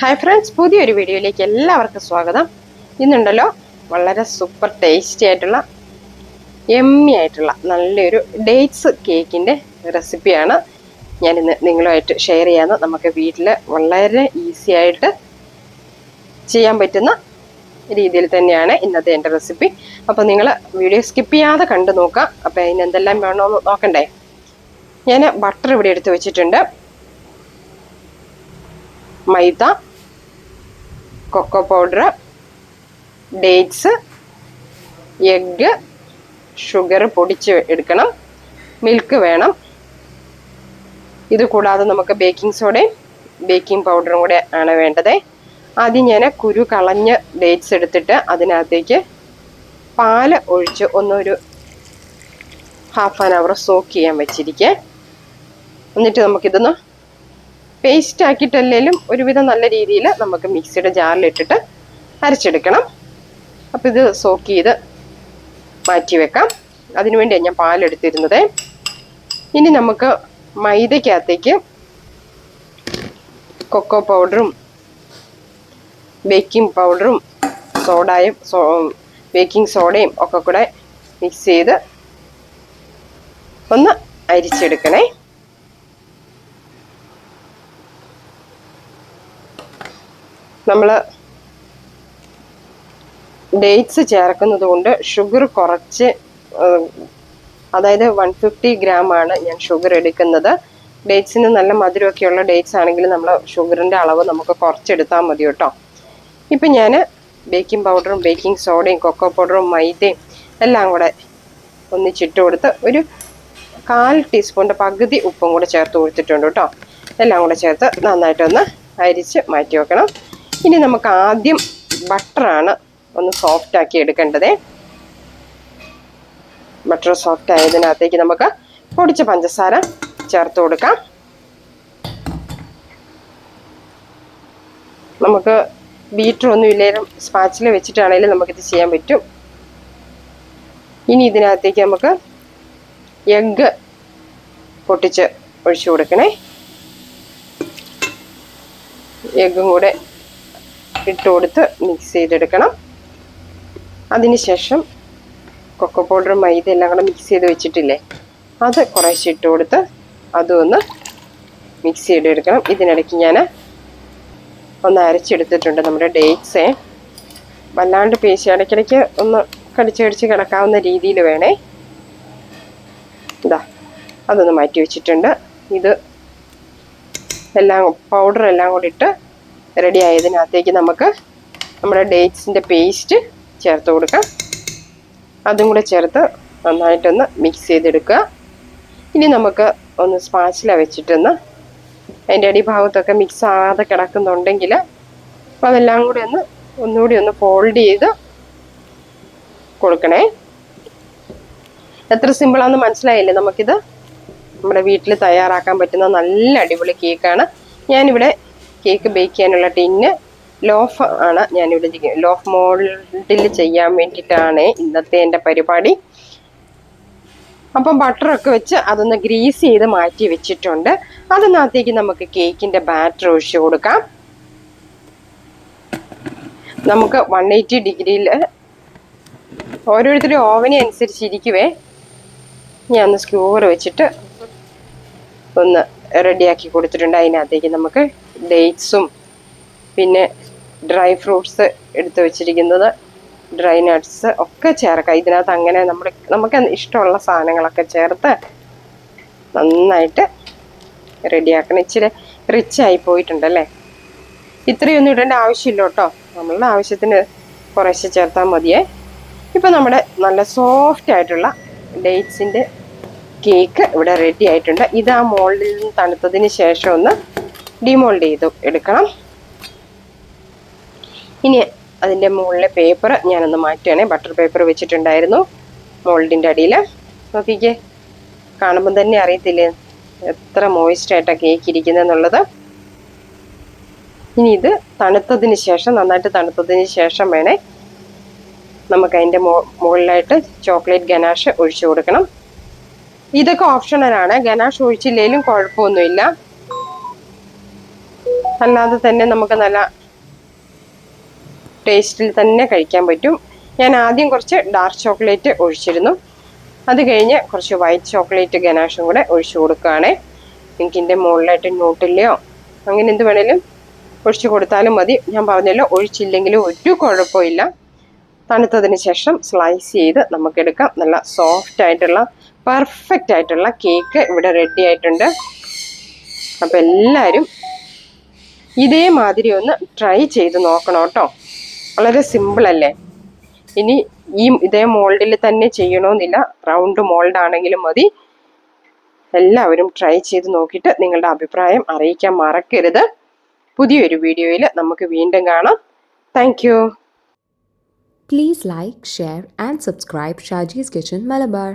Hi friends പുതിയൊരു വീഡിയോയിലേക്ക് എല്ലാവർക്കും സ്വാഗതം. ഇന്നുണ്ടല്ലോ വളരെ സൂപ്പർ ടേസ്റ്റി ആയിട്ടുള്ള എമ്മി ആയിട്ടുള്ള നല്ലൊരു ഡേറ്റ്സ് കേക്കിന്റെ റെസിപ്പിയാണ് ഞാനിന്ന് നിങ്ങളുമായിട്ട് ഷെയർ ചെയ്യാമെന്ന് നമുക്ക് വീട്ടിൽ വളരെ ഈസി ആയിട്ട് ചെയ്യാൻ പറ്റുന്ന രീതിയിൽ തന്നെയാണ് ഇന്നത്തെ എന്റെ റെസിപ്പി അപ്പോൾ നിങ്ങൾ വീഡിയോ സ്കിപ്പ് ചെയ്യാതെ കണ്ടു നോക്കാം അപ്പോൾ അതിന് എന്തെല്ലാം വേണമെന്ന് നോക്കണ്ടേ? ഞാൻ ബട്ടർ ഇവിടെ എടുത്ത് വെച്ചിട്ടുണ്ട്. Maida cocoa powder dates egg sugar പൊടിച്ച് എടുക്കണം. മിൽക്ക് വേണം. ഇത് കൂടാതെ നമുക്ക് ബേക്കിംഗ് സോഡയും ബേക്കിംഗ് പൗഡറും കൂടെ ആണ് വേണ്ടത്. ആദ്യം ഞാൻ കുരു കളഞ്ഞ് ഡേറ്റ്സ് എടുത്തിട്ട് അതിനകത്തേക്ക് പാൽ ഒഴിച്ച് ഒന്നൊരു ഹാഫ് ആൻ അവർ സോക്ക് ചെയ്യാൻ വെച്ചിരിക്കേ. എന്നിട്ട് നമുക്കിതൊന്ന് പേസ്റ്റ് ആക്കിയിട്ടല്ലേലും ഒരുവിധം നല്ല രീതിയിൽ നമുക്ക് മിക്സിയുടെ ജാറിലിട്ടിട്ട് അരച്ചെടുക്കണം. അപ്പോൾ ഇത് സോക്ക് ചെയ്ത് മാറ്റി വെക്കാം. അതിനുവേണ്ടിയാണ് ഞാൻ പാലെടുത്തിരുന്നത്. ഇനി നമുക്ക് മൈദയ്ക്കകത്തേക്ക് കൊക്കോ പൗഡറും ബേക്കിംഗ് പൗഡറും സോഡായും സോ ബേക്കിംഗ് സോഡയും ഒക്കെ കൂടെ മിക്സ് ചെയ്ത് ഒന്ന് അരിച്ചെടുക്കണേ. നമ്മൾ ഡേറ്റ്സ് ചേർക്കുന്നത് കൊണ്ട് ഷുഗർ കുറച്ച് അതായത് വൺ ഫിഫ്റ്റി ഗ്രാം ആണ് ഞാൻ ഷുഗർ എടുക്കുന്നത്. ഡേറ്റ്സിന് നല്ല മധുരമൊക്കെയുള്ള ഡേറ്റ്സ് ആണെങ്കിൽ നമ്മൾ ഷുഗറിന്റെ അളവ് നമുക്ക് കുറച്ചെടുത്താൽ മതി കേട്ടോ. ഇപ്പം ഞാൻ ബേക്കിംഗ് പൗഡറും ബേക്കിംഗ് സോഡയും കൊക്കോ പൗഡറും മൈദയും എല്ലാം കൂടെ ഒന്നിച്ചിട്ട് കൊടുത്ത് ഒരു കാൽ ടീസ്പൂണിന്റെ പകുതി ഉപ്പും കൂടെ ചേർത്ത് കൊടുത്തിട്ടുണ്ട് കേട്ടോ. എല്ലാം കൂടെ ചേർത്ത് നന്നായിട്ടൊന്ന് അരിച്ച് മാറ്റി വെക്കണം. ഇനി നമുക്ക് ആദ്യം ബട്ടറാണ് ഒന്ന് സോഫ്റ്റ് ആക്കി എടുക്കേണ്ടത്. ബട്ടർ സോഫ്റ്റ് ആയതിനകത്തേക്ക് നമുക്ക് പൊടിച്ച പഞ്ചസാര ചേർത്ത് കൊടുക്കാം. നമുക്ക് ബീറ്റർ ഒന്നും ഇല്ലേലും സ്പാച്ചിൽ വെച്ചിട്ടാണെങ്കിലും നമുക്കിത് ചെയ്യാൻ പറ്റും. ഇനി ഇതിനകത്തേക്ക് നമുക്ക് എഗ്ഗ് പൊട്ടിച്ച് ഒഴിച്ചു കൊടുക്കണേ. എഗ്ഗും കൂടെ ഇട്ട് കൊടുത്ത് മിക്സ് ചെയ്തെടുക്കണം. അതിനുശേഷം കൊക്കോ പൗഡറും മൈദ എല്ലാം കൂടെ മിക്സ് ചെയ്ത് വെച്ചിട്ടില്ലേ? അത് കുറേശ്ശെ ഇട്ട് കൊടുത്ത് അതും ഒന്ന് മിക്സ് ചെയ്തെടുക്കണം. ഇതിനിടയ്ക്ക് ഞാൻ ഒന്ന് അരച്ചെടുത്തിട്ടുണ്ട് നമ്മുടെ ഡേറ്റ്സേ വല്ലാണ്ട് പേശി ഇടയ്ക്കിടയ്ക്ക് ഒന്ന് കടിച്ച് കടിച്ച് കിടക്കാവുന്ന രീതിയിൽ വേണേ. ഇതാ അതൊന്ന് മാറ്റി വെച്ചിട്ടുണ്ട്. ഇത് എല്ലാം പൗഡർ എല്ലാം കൂടി ഇട്ട് റെഡി ആയതിനകത്തേക്ക് നമുക്ക് നമ്മുടെ ഡേറ്റ്സിന്റെ പേസ്റ്റ് ചേർത്ത് കൊടുക്കാം. അതും കൂടെ ചേർത്ത് നന്നായിട്ടൊന്ന് മിക്സ് ചെയ്തെടുക്കുക. ഇനി നമുക്ക് ഒന്ന് സ്പാച്ചില വെച്ചിട്ടൊന്ന് അതിന്റെ അടിഭാഗത്തൊക്കെ മിക്സ് ആകാതെ കിടക്കുന്നുണ്ടെങ്കിൽ അതെല്ലാം കൂടി ഒന്ന് ഒന്നുകൂടി ഒന്ന് ഫോൾഡ് ചെയ്ത് കൊടുക്കണേ. എത്ര സിമ്പിളാണെന്ന് മനസ്സിലായില്ലേ? നമുക്കിത് നമ്മുടെ വീട്ടിൽ തയ്യാറാക്കാൻ പറ്റുന്ന നല്ല അടിപൊളി കേക്കാണ് ഞാനിവിടെ കേക്ക് ബേക്ക് ചെയ്യാനുള്ള ടിന്ന് ലോഫ് ആണ് ഞാൻ ചെയ്യുന്നത് ലോഫ് മോൾഡിൽ ചെയ്യാൻ വേണ്ടിയിട്ടാണ് ഇന്നത്തെ എന്റെ പരിപാടി. അപ്പം ബട്ടറൊക്കെ വെച്ച് അതൊന്ന് ഗ്രീസ് ചെയ്ത് മാറ്റി വെച്ചിട്ടുണ്ട്. അതിനകത്തേക്ക് നമുക്ക് കേക്കിന്റെ ബാറ്റർ ഒഴിച്ച് കൊടുക്കാം. നമുക്ക് വൺ എയ്റ്റി ഡിഗ്രിയിൽ ഓരോരുത്തരും ഓവനെ അനുസരിച്ചിരിക്കുവേ. ഞാൻ ഒന്ന് സ്ക്യൂവർ വെച്ചിട്ട് ഒന്ന് റെഡിയാക്കി കൊടുത്തിട്ടുണ്ട്. അതിനകത്തേക്ക് നമുക്ക് ഡേറ്റ്സും പിന്നെ ഡ്രൈ ഫ്രൂട്ട്സ് എടുത്തു വെച്ചിരിക്കുന്നത് ഡ്രൈ നട്ട്സ് ഒക്കെ ചേർക്കാം. ഇതിനകത്ത് അങ്ങനെ നമ്മൾ നമുക്ക് ഇഷ്ടമുള്ള സാധനങ്ങളൊക്കെ ചേർത്ത് നന്നായിട്ട് റെഡിയാക്കണം. ഇച്ചിരി റിച്ച് ആയി പോയിട്ടുണ്ടല്ലേ? ഇത്രയൊന്നും ഇടേണ്ട ആവശ്യമില്ല കേട്ടോ. നമ്മളുടെ ആവശ്യത്തിന് കുറേശ്ശെ ചേർത്താൽ മതിയേ. ഇപ്പം നമ്മുടെ നല്ല സോഫ്റ്റ് ആയിട്ടുള്ള ഡേറ്റ്സിന്റെ കേക്ക് ഇവിടെ റെഡി ആയിട്ടുണ്ട്. ഇത് ആ മോൾഡിൽ നിന്ന് തണുത്തതിന് ശേഷം ഒന്ന് ഡിമോൾഡ് ചെയ്ത് എടുക്കണം. ഇനി അതിന്റെ മുകളിലെ പേപ്പർ ഞാനൊന്ന് മാറ്റുകയാണെ ബട്ടർ പേപ്പർ വെച്ചിട്ടുണ്ടായിരുന്നു മോൾഡിന്റെ അടിയിൽ നോക്കിക്കേ കാണുമ്പോൾ തന്നെ അറിയത്തില്ലേ എത്ര മോയിസ്റ്റായിട്ടാണ് കേക്ക് ഇരിക്കുന്നതെന്നുള്ളത് ഇനി ഇത് തണുത്തതിന് ശേഷം നന്നായിട്ട് തണുത്തതിന് ശേഷം വേണേ നമുക്ക് അതിന്റെ മുകളിലായിട്ട് ചോക്ലേറ്റ് ഗനാഷ് ഒഴിച്ചു കൊടുക്കണം. ഇതൊക്കെ ഓപ്ഷണലാണ് ഗനാഷ് ഒഴിച്ചില്ലെങ്കിലും കുഴപ്പമൊന്നുമില്ല. അല്ലാതെ തന്നെ നമുക്ക് നല്ല ടേസ്റ്റിൽ തന്നെ കഴിക്കാൻ പറ്റും. ഞാൻ ആദ്യം കുറച്ച് ഡാർക്ക് ചോക്ലേറ്റ് ഒഴിച്ചിരുന്നു. അത് കഴിഞ്ഞ് കുറച്ച് വൈറ്റ് ചോക്ലേറ്റ് ഗനാഷും കൂടെ ഒഴിച്ചു കൊടുക്കുകയാണേ. നിങ്ങൾക്ക് ഇതിന്റെ മുകളിലായിട്ട് നോട്ടില്ലയോ അങ്ങനെ എന്ത് വേണേലും ഒഴിച്ചു കൊടുത്താലും മതി. ഞാൻ പറഞ്ഞല്ലോ ഒഴിച്ചില്ലെങ്കിലും ഒരു കുഴപ്പമില്ല. തണുത്തതിന് ശേഷം സ്ലൈസ് ചെയ്ത് നമുക്കെടുക്കാം നല്ല സോഫ്റ്റ് ആയിട്ടുള്ള പെർഫെക്റ്റ് ആയിട്ടുള്ള കേക്ക് ഇവിടെ റെഡി ആയിട്ടുണ്ട്. അപ്പോൾ എല്ലാവരും ഇതേമാതിരി ഒന്ന് ട്രൈ ചെയ്ത് നോക്കണം കേട്ടോ. വളരെ സിമ്പിൾ അല്ലേ? ഇനി ഈ ഇതേ മോൾഡിൽ തന്നെ ചെയ്യണമെന്നില്ല റൗണ്ട് മോൾഡ് ആണെങ്കിലും മതി. എല്ലാവരും ട്രൈ ചെയ്ത് നോക്കിയിട്ട് നിങ്ങളുടെ അഭിപ്രായം അറിയിക്കാൻ മറക്കരുത്. പുതിയൊരു വീഡിയോയിൽ നമുക്ക് വീണ്ടും കാണാം. Thank Please like, share, and subscribe Shaji's Kitchen Malabar.